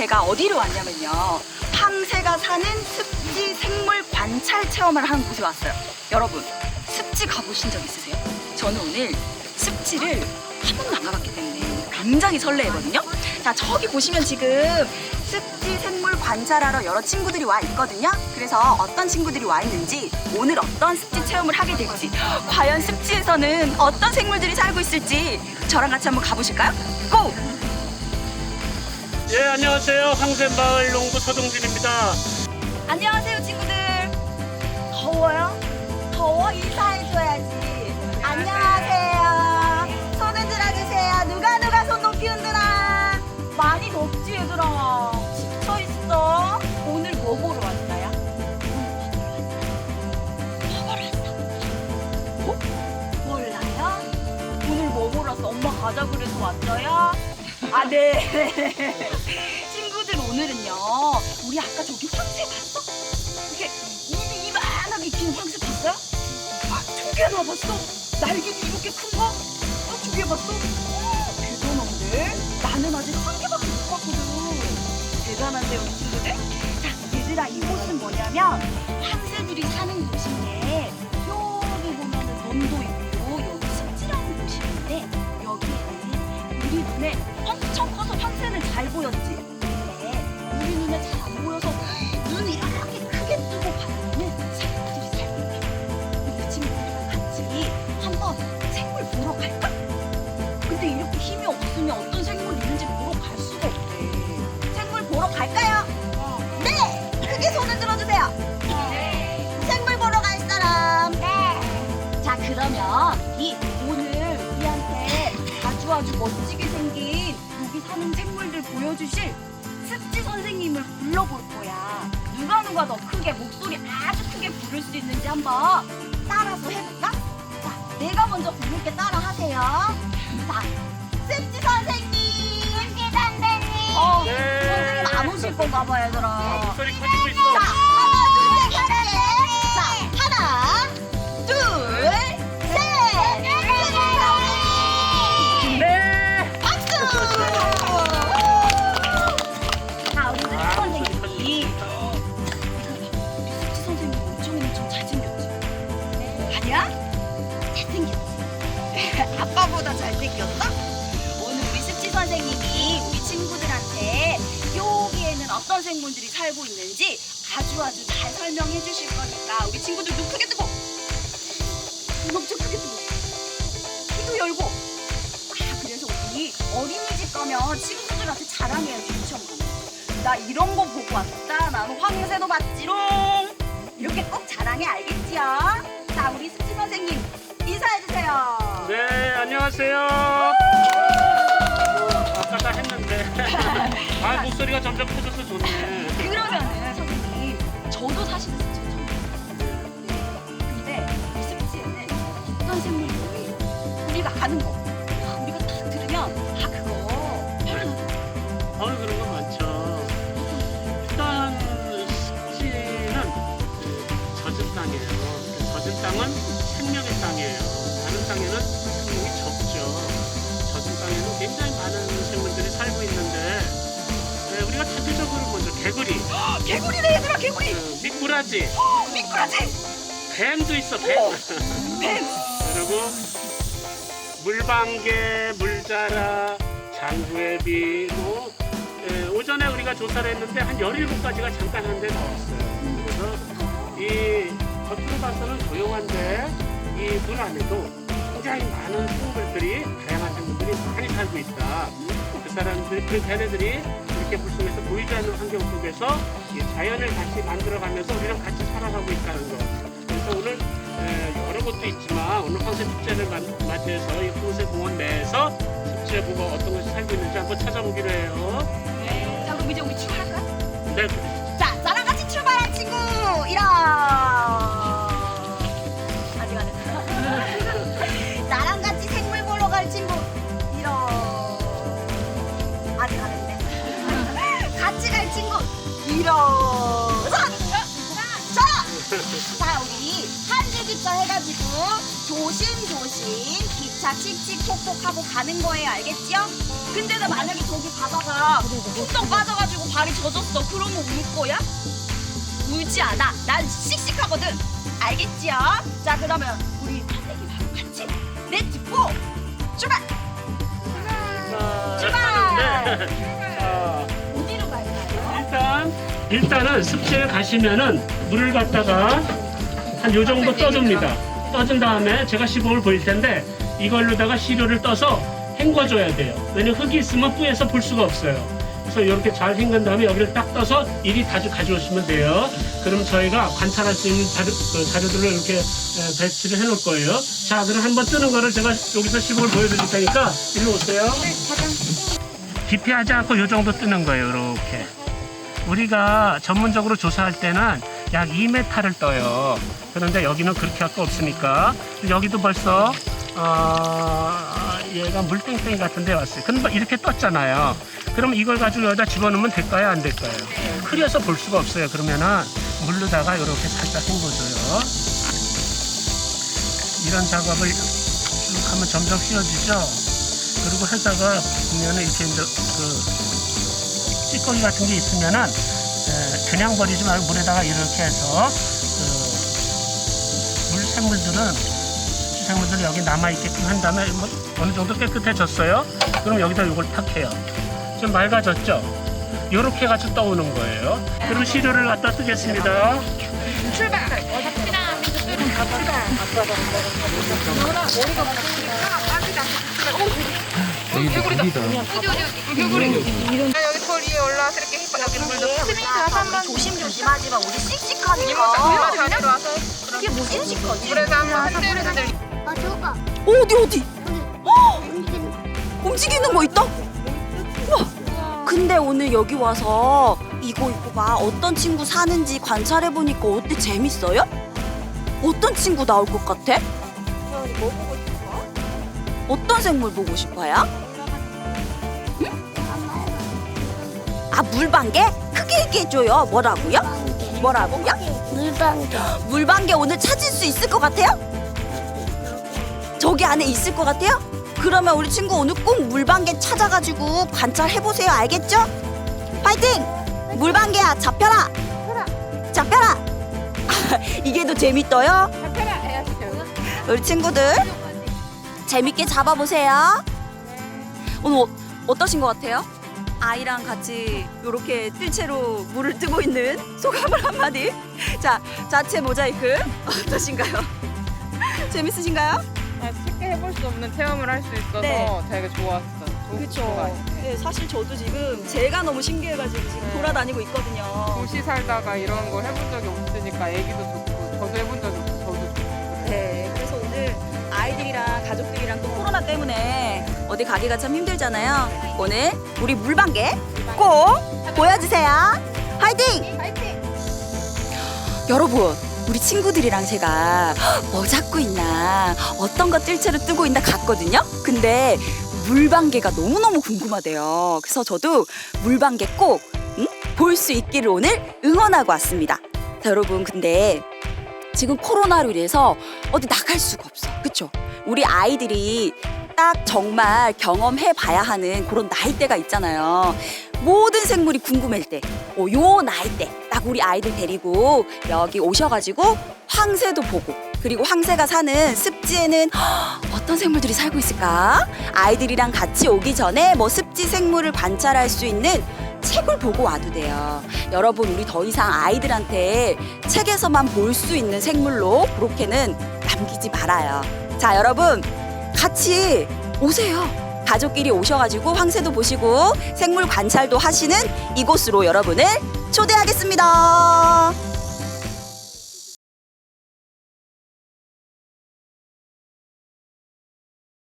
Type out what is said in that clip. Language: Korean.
제가 어디로 왔냐면요. 황새가 사는 습지 생물 관찰 체험을 하는 곳에 왔어요. 여러분, 습지 가보신 적 있으세요? 저는 오늘 습지를 한 번도 안 가봤기 때문에 굉장히 설레거든요. 자, 저기 보시면 지금 습지 생물 관찰하러 여러 친구들이 와 있거든요. 그래서 어떤 친구들이 와 있는지 오늘 어떤 습지 체험을 하게 될지 과연 습지에서는 어떤 생물들이 살고 있을지 저랑 같이 한번 가보실까요? 고! 예, 안녕하세요. 황샘마을 농부 서동진입니다. 안녕하세요 친구들 더워요? 더워 인사해줘야지 안녕하세요 손 흔들어 주세요 누가 누가 손 높이 흔들어 많이 덥지 얘들아 지쳐 있어 오늘 뭐 보러 왔어요? 뭐? 몰라요? 오늘 뭐 보러 왔어? 엄마 가자 그래서 왔어요? 아 네. 친구들 오늘은요. 우리 아까 저기 황새 봤어? 이게 입이 이만하게 긴 황새 봤어요? 아, 조개나 봤어? 날개도 이렇게 큰 거? 아, 조개 봤어? 어, 대단한데? 나는 아직 한 개밖에 못 봤거든. 대단한데요, 우리 친구들? 자, 얘들아, 이곳은 뭐냐면 잘 보였지. 근데 우리 눈에 잘 안 보여서 눈을 이렇게 크게 뜨고 바라보는 생물들이 살고 있대. 우리 친구들이랑 같이 한번 생물 보러 갈까? 근데 이렇게 힘이 없으면 어떤 생물이 있는지 보러 갈 수가 없대. 생물 보러 갈까요? 네! 크게 손을 들어주세요. 생물 보러 갈 사람. 자 그러면 이 오늘 우리한테 아주 아주 멋지게 생긴 여기 사는 생물들 보여주실 습지 선생님을 불러볼 거야. 누가 누가 더 크게 목소리 아주 크게 부를 수 있는지 한번 따라서 해볼까? 자 내가 먼저 부를게 따라 하세요. 자 습지 선생님. 습지 선생님. 어 네. 선생님 안 오실 건가 봐 아, 얘들아. 목소리 커지고 있어. 자, 있는지 아주 아주 잘 설명해 주실 거니까 우리 친구들 눈 크게 뜨고 눈 엄청 크게 뜨고 귀도 열고. 아 그래서 우리 어린이집 가면 친구들한테 자랑해야지 유치원 가면 나 이런 거 보고 왔다. 나는 황새도 봤지롱. 이렇게 꼭 자랑해 알겠지요? 자 우리 습지 선생님 인사해 주세요. 네, 안녕하세요. 아까 다 했는데. 아, 목소리가 점점 커져 우리가 아는 거 아, 우리가 딱 들으면 아 그거 바로 어, 그런 거 많죠. 일단 습지는 그 젖은 땅이에요. 그 젖은 땅은 생명의 땅이에요. 다른 땅에는 생명이 적죠. 젖은 땅에는 굉장히 많은 생물들이 살고 있는데 네, 우리가 대표적으로 먼저 개구리, 개구리네 얘들아 개구리 그 미꾸라지, 미꾸라지 뱀도 있어 뱀. 뱀 그리고 물방개, 물자라, 장구애비 뭐 예, 오전에 우리가 조사를 했는데 한 17가지가 잠깐 한대 나왔어요. 그래서 이 겉으로 봐서는 조용한데 이 물 안에도 굉장히 많은 생물들이 다양한 생물들이 많이 살고 있다. 그 사람들, 그 걔네들이 이렇게 물 속에서 보이지 않는 환경 속에서 이 자연을 같이 만들어가면서 우리랑 같이 살아가고 있다는 거. 그래서 오늘 에, 여러 곳도 있지만 오늘 황새 축제를 만- 맞이해서 이 황새 공원 내에서 축제 보고 어떤 것이 살고 있는지 한번 찾아보기로 해요. 자 그럼 이제 우리 출발할까? 네, 기차 해가지고 조심조심 기차 칙칙폭폭 하고 가는 거예요 알겠지요? 근데 나 만약에 저기 가다가 뚝뚝 빠져가지고 발이 젖었어. 그러면 울 거야? 울지 않아. 난 씩씩하거든. 알겠지요? 자, 그러면 우리 선생님하고 같이 렛츠고 출발! 출발! 자, 어디로 갈까요? 일단 일단은 습지에 가시면은 물을 갖다가 한 요 정도 떠줍니다. 떠준 다음에 제가 시범을 보일 텐데 이걸로다가 시료를 떠서 헹궈줘야 돼요. 왜냐면 흙이 있으면 뿌에서 볼 수가 없어요. 그래서 이렇게 잘 헹군 다음에 여기를 딱 떠서 이리 다주 가져오시면 돼요. 그럼 저희가 관찰할 수 있는 자료, 그 자료들을 이렇게 에, 배치를 해놓을 거예요. 자, 그럼 한번 뜨는 거를 제가 여기서 시범을 보여드릴 테니까 일로 오세요. 깊이 하지 않고 이 정도 뜨는 거예요. 이렇게. 우리가 전문적으로 조사할 때는 약 2m를 떠요. 그런데 여기는 그렇게 할 거 없으니까 여기도 벌써 어, 얘가 물땡땡이 같은 데 왔어요. 근데 뭐 이렇게 떴잖아요. 그럼 이걸 가지고 여기다 집어넣으면 될까요? 안 될까요? 흐려서 볼 수가 없어요. 그러면은 물로다가 이렇게 살짝 헹궈줘요. 이런 작업을 쭉 하면 점점 휘어지죠. 그리고 하다가 보면은 이렇게 그 찌꺼기 같은 게 있으면은 에, 그냥 버리지 말고 물에다가 이렇게 해서 그 물생물들은 수생물들이 여기 남아 있게끔 한 다음에 뭐 어느 정도 깨끗해졌어요. 그럼 여기다 이걸 탁 해요. 좀 맑아졌죠? 요렇게 같이 떠오는 거예요. 그리고 시료를 갖다 뜨겠습니다. 여기 돌 위에 올라와서 이렇게 힙 여기 물도 스밍 조심조심하지만 우리 씩씩하니까. 이모가 잘 들어와서 이게 뭐 씩씩하지? 물에서 한번 흔들흔들 아 저거 어디 어디? 어! 움직이는 거 있다? 우와. 근데 오늘 여기 와서 이거 이거 봐 어떤 친구 사는지 관찰해 보니까 어때 재밌어요? 어떤 친구 나올 것 같아? 어떤 생물 보고 싶어요? 아 물방개? 크게 얘기해줘요. 뭐라고요? 뭐라고요? 물방개 물방개 오늘 찾을 수 있을 것 같아요? 저기 안에 있을 것 같아요? 그러면 우리 친구 오늘 꼭 물방개 찾아가지고 관찰해보세요. 알겠죠? 파이팅! 물방개야 잡혀라! 잡혀라! 이게 더 재밌어요? 우리 친구들 재밌게 잡아보세요. 오늘 어, 어떠신 것 같아요? 아이랑 같이 이렇게 뜰채로 물을 뜨고 있는 소감을 한마디. 자, 자체 모자이크 어떠신가요? 재밌으신가요? 아, 쉽게 해볼 수 없는 체험을 할 수 있어서 네. 되게 좋았어 좋- 그렇죠. 네, 사실 저도 지금 제가 너무 신기해가지고 지금 네. 돌아다니고 있거든요. 도시 살다가 이런 거 해본 적이 없으니까 애기도 좋고 저도 해본 적이 없어 저도 좋고 네, 그래서 오늘 아이들이랑 가족들이랑 또 코로나 때문에 어디 가기가 참 힘들잖아요. 오늘 우리 물방개 꼭 보여주세요. 화이팅! 파이팅! 여러분, 우리 친구들이랑 제가 뭐 잡고 있나, 어떤 거 뜰채로 뜨고 있나 갔거든요. 근데 물방개가 너무너무 궁금하대요. 그래서 저도 물방개 꼭 볼 수 있기를 오늘 응원하고 왔습니다. 자, 여러분, 근데 지금 코로나로 인해서 어디 나갈 수가 없어. 그쵸? 우리 아이들이 딱 정말 경험해 봐야 하는 그런 나이대가 있잖아요. 모든 생물이 궁금할 때, 어, 요 나이 때, 딱 우리 아이들 데리고 여기 오셔가지고 황새도 보고, 그리고 황새가 사는 습지에는 헉, 어떤 생물들이 살고 있을까? 아이들이랑 같이 오기 전에 뭐 습지 생물을 관찰할 수 있는 책을 보고 와도 돼요. 여러분, 우리 더 이상 아이들한테 책에서만 볼 수 있는 생물로 그렇게는 남기지 말아요. 자, 여러분, 같이 오세요. 가족끼리 오셔가지고 황새도 보시고 생물 관찰도 하시는 이곳으로 여러분을 초대하겠습니다.